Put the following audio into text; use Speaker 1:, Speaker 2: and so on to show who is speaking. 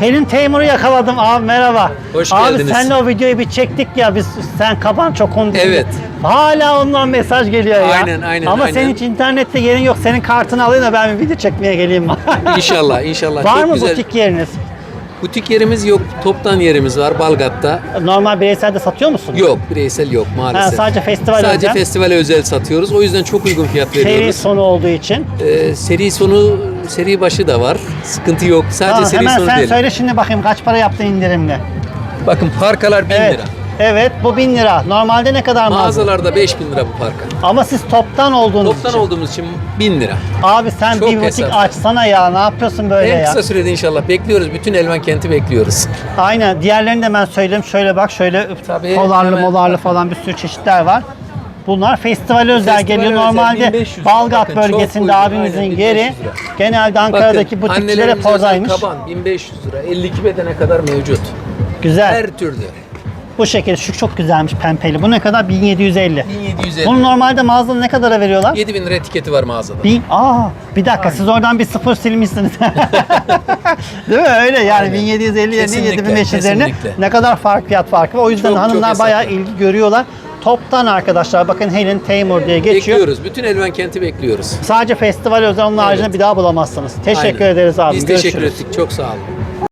Speaker 1: Pelin Teymur'u yakaladım abi merhaba.
Speaker 2: Hoş
Speaker 1: abi
Speaker 2: geldiniz.
Speaker 1: senle o videoyu bir çektik ya biz sen kaban çok konu
Speaker 2: Evet.
Speaker 1: Hala ondan mesaj geliyor ya.
Speaker 2: Aynen, aynen,
Speaker 1: Ama
Speaker 2: aynen.
Speaker 1: senin hiç internette yerin yok. Senin kartını alayım da ben bir video çekmeye geleyim.
Speaker 2: İnşallah, inşallah.
Speaker 1: var
Speaker 2: Çok
Speaker 1: mı
Speaker 2: güzel.
Speaker 1: butik yeriniz?
Speaker 2: Butik yerimiz yok. Toptan yerimiz var Balgat'ta.
Speaker 1: Normal bireyselde satıyor musunuz?
Speaker 2: Yok, bireysel yok maalesef.
Speaker 1: Ha, sadece festival
Speaker 2: Sadece
Speaker 1: özel.
Speaker 2: festivale özel satıyoruz. O yüzden çok uygun fiyat
Speaker 1: Seri
Speaker 2: veriyoruz.
Speaker 1: sonu olduğu için.
Speaker 2: Ee, seri sonu, seri başı da var. Sıkıntı yok. Sadece
Speaker 1: Tamam,
Speaker 2: seri
Speaker 1: hemen
Speaker 2: sonu
Speaker 1: sen
Speaker 2: değil.
Speaker 1: söyle şimdi bakayım kaç para yaptı indirimli.
Speaker 2: Bakın parkalar 1000
Speaker 1: Evet.
Speaker 2: lira.
Speaker 1: Evet bu 1000 lira. Normalde ne kadar mağaza?
Speaker 2: Mağazalarda 5000 lira bu parka.
Speaker 1: Ama siz toptan olduğunuz
Speaker 2: Toptan
Speaker 1: için.
Speaker 2: olduğumuz için 1000 lira.
Speaker 1: Abi sen
Speaker 2: Çok
Speaker 1: bir butik
Speaker 2: hesap.
Speaker 1: açsana ya. Ne yapıyorsun böyle
Speaker 2: en
Speaker 1: ya?
Speaker 2: kısa sürede inşallah bekliyoruz. Bütün Elvan kenti bekliyoruz.
Speaker 1: Aynen. Diğerlerini de ben söyleyeyim. Şöyle bak şöyle
Speaker 2: Tabii,
Speaker 1: polarlı
Speaker 2: hemen.
Speaker 1: molarlı falan bir sürü çeşitler var. Bunlar festival özel
Speaker 2: Festival
Speaker 1: geliyor.
Speaker 2: özel,
Speaker 1: Normalde
Speaker 2: 1500 lira.
Speaker 1: Balgat
Speaker 2: Bakın, çok
Speaker 1: bölgesinde abimizin
Speaker 2: aynen,
Speaker 1: yeri
Speaker 2: 1500 lira.
Speaker 1: genelde Ankara'daki
Speaker 2: Bakın,
Speaker 1: butikçiler hep
Speaker 2: annelerimize özel
Speaker 1: oradaymış.
Speaker 2: Kaban 1500 lira. 52 bedene kadar mevcut.
Speaker 1: Güzel.
Speaker 2: Her türlü.
Speaker 1: Bu şekilde şu çok güzelmiş pembeli. Bu ne kadar? 1750.
Speaker 2: 1750.
Speaker 1: Bunu normalde mağazada ne kadara veriyorlar?
Speaker 2: 7000 lira etiketi var mağazada.
Speaker 1: Bin, aa bir dakika siz oradan bir sıfır silmişsiniz. Değil mi? Öyle yani
Speaker 2: Aynen.
Speaker 1: 1750 yerine
Speaker 2: Kesinlikle,
Speaker 1: 7500 yerine ne kadar fark fiyat farkı var. O yüzden
Speaker 2: Çok, çok
Speaker 1: hanımlar
Speaker 2: hesaplı.
Speaker 1: bayağı ilgi görüyorlar. Toptan arkadaşlar bakın Helen Taymor diye geçiyor.
Speaker 2: Bekliyoruz. Bütün Elvan kenti bekliyoruz.
Speaker 1: Sadece festival özel onun haricinde bir daha bulamazsınız. Teşekkür
Speaker 2: Aynen.
Speaker 1: ederiz abi.
Speaker 2: Biz
Speaker 1: Görüşürüz.
Speaker 2: teşekkür ettik. Çok sağ olun.